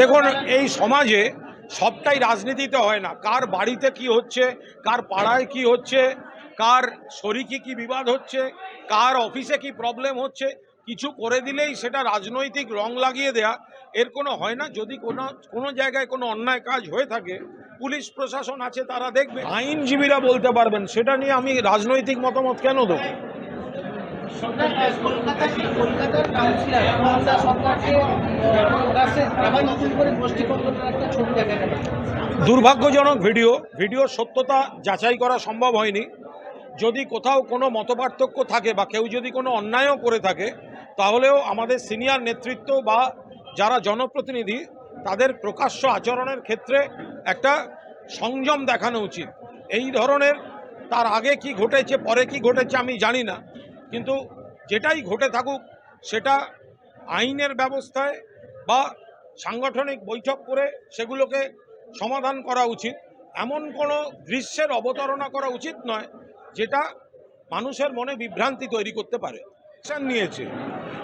দেখুন এই সমাজে সবটাই রাজনীতিতে হয় না। কার বাড়িতে কি হচ্ছে কার পাড়ায় কি হচ্ছে কার শরিকে কি বিবাদ হচ্ছে কার অফিসে কি প্রবলেম হচ্ছে কিছু করে দিলেই সেটা রাজনৈতিক রং লাগিয়ে দেয়া। এর কোনো হয় না। যদি কোনো কোনো জায়গায় কোনো অন্যায় কাজ হয়ে থাকে পুলিশ প্রশাসন আছে তারা দেখবে। আইনজীবীরা বলতে পারবেন সেটা নিয়ে আমি রাজনৈতিক মতামত কেন দেবো? দুর্ভাগ্যজনক ভিডিও। ভিডিওর সত্যতা যাচাই করা সম্ভব হয়নি। যদি কোথাও কোনো মতপার্থক্য থাকে বা কেউ যদি কোনো অন্যায়ও করে থাকে, তাহলেও আমাদের সিনিয়র নেতৃত্ব বা যারা জনপ্রতিনিধি, তাদের প্রকাশ্য আচরণের ক্ষেত্রে একটা সংযম দেখানো উচিত। এই ধরনের তার আগে কি ঘটেছে, পরে কি ঘটেছে আমি জানি না। কিন্তু যেটাই ঘটে থাকুক, সেটা আইনের ব্যবস্থায় বা সাংগঠনিক বৈঠক করে সেগুলোকে সমাধান করা উচিত। এমন কোনো দৃশ্যের অবতারণা করা উচিত নয়, যেটা মানুষের মনে বিভ্রান্তি তৈরি করতে পারে। অ্যাকশান নিয়েছে।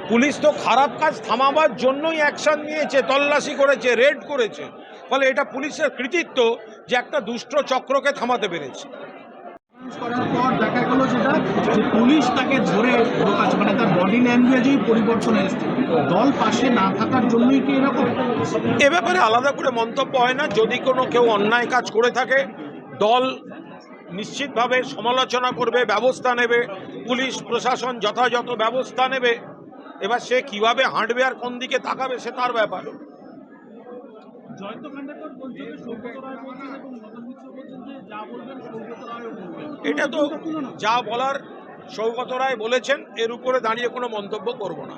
পুলিশ তো খারাপ কাজ থামাবার জন্যই অ্যাকশান নিয়েছে, তল্লাশি করেছে, রেড করেছে। ফলে এটা পুলিশের কৃতিত্ব যে একটা দুষ্ট চক্রকে থামাতে পেরেছে। পুলিশ তাকে ধরে ঢোকাচ্ছে মানে তার বডি ল্যাঙ্গুয়েজেই পরিবর্তন এসছে। দল পাশে না থাকার জন্যই কি এরকম? এ ব্যাপারে আলাদা করে মন্তব্য হয় না। যদি কোনো কেউ অন্যায় কাজ করে থাকে, দল নিশ্চিতভাবে সমালোচনা করবে, ব্যবস্থা নেবে, পুলিশ, প্রশাসন যথাযথ ব্যবস্থা নেবে, এবার সে কীভাবে হাঁটবে আর কোন দিকে তাকাবে, সে তার ব্যাপার। এটা তো যা বলার সৌগত রায় বলেছেন এর উপরে দাঁড়িয়ে কোনো মন্তব্য করব না।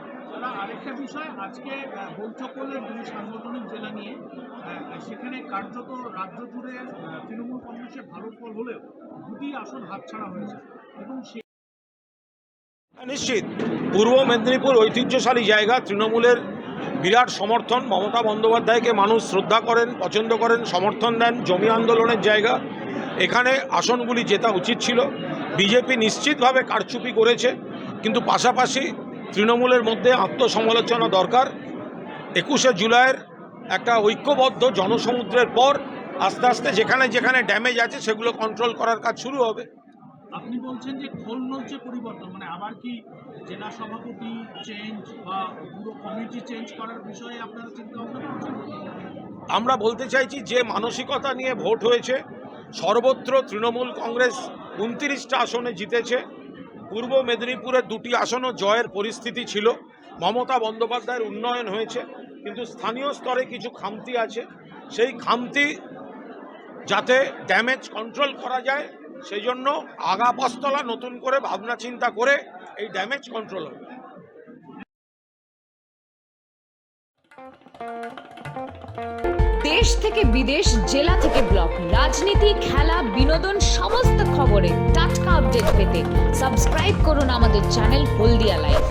আরেকটা বিষয় আজকে বৈঠক করলেন দুই সাংগঠনিক জেলা নিয়ে সেখানে কার্যত রাজ্য জুড়ে তৃণমূল কংগ্রেসের ভালো ফল হলেও দুটি আসন হাতছাড়া হয়েছে। এবং সে নিশ্চিত পূর্ব মেদিনীপুর ঐতিহ্যশালী জায়গা তৃণমূলের বিরাট সমর্থন মমতা বন্দ্যোপাধ্যায়কে মানুষ শ্রদ্ধা করেন, পছন্দ করেন, সমর্থন দেন, জমি আন্দোলনের জায়গা। এখানে আসনগুলি জেতা উচিত ছিল। বিজেপি নিশ্চিতভাবে কারচুপি করেছে, কিন্তু পাশাপাশি তৃণমূলের মধ্যে আত্মসমালোচনা দরকার। একুশে জুলাইয়ের একটা ঐক্যবদ্ধ জনসমুদ্রের পর আস্তে আস্তে যেখানে যেখানে ড্যামেজ আছে সেগুলো কন্ট্রোল করার কাজ শুরু হবে। আপনি বলছেন যে খোল নলছে পরিবর্তন মানে আবার কি জেলা সভাপতি চেঞ্জ বা পুরো কমিটি চেঞ্জ করার বিষয়ে আপনারা চিন্তা ভাবনা করছেন? আমরা বলতে চাইছি যে মানসিকতা নিয়ে ভোট হয়েছে, সর্বত্র তৃণমূল কংগ্রেস উনত্রিশটা আসনে জিতেছে, পূর্ব মেদিনীপুরের দুটি আসনও জয়ের পরিস্থিতি ছিল, মমতা বন্দ্যোপাধ্যায়ের উন্নয়ন হয়েছে, কিন্তু স্থানীয় স্তরে কিছু খামতি আছে, সেই খামতি যাতে ড্যামেজ কন্ট্রোল করা যায় সেই জন্য আগা পস্তলা নতুন করে ভাবনা চিন্তা করে এই ড্যামেজ কন্ট্রোল হবে। দেশ থেকে বিদেশ, জেলা থেকে ব্লক, রাজনীতি, খেলা, বিনোদন, সমস্ত খবরে টাটকা আপডেট পেতে সাবস্ক্রাইব করুন আমাদের চ্যানেল হলদিয়া লাইভ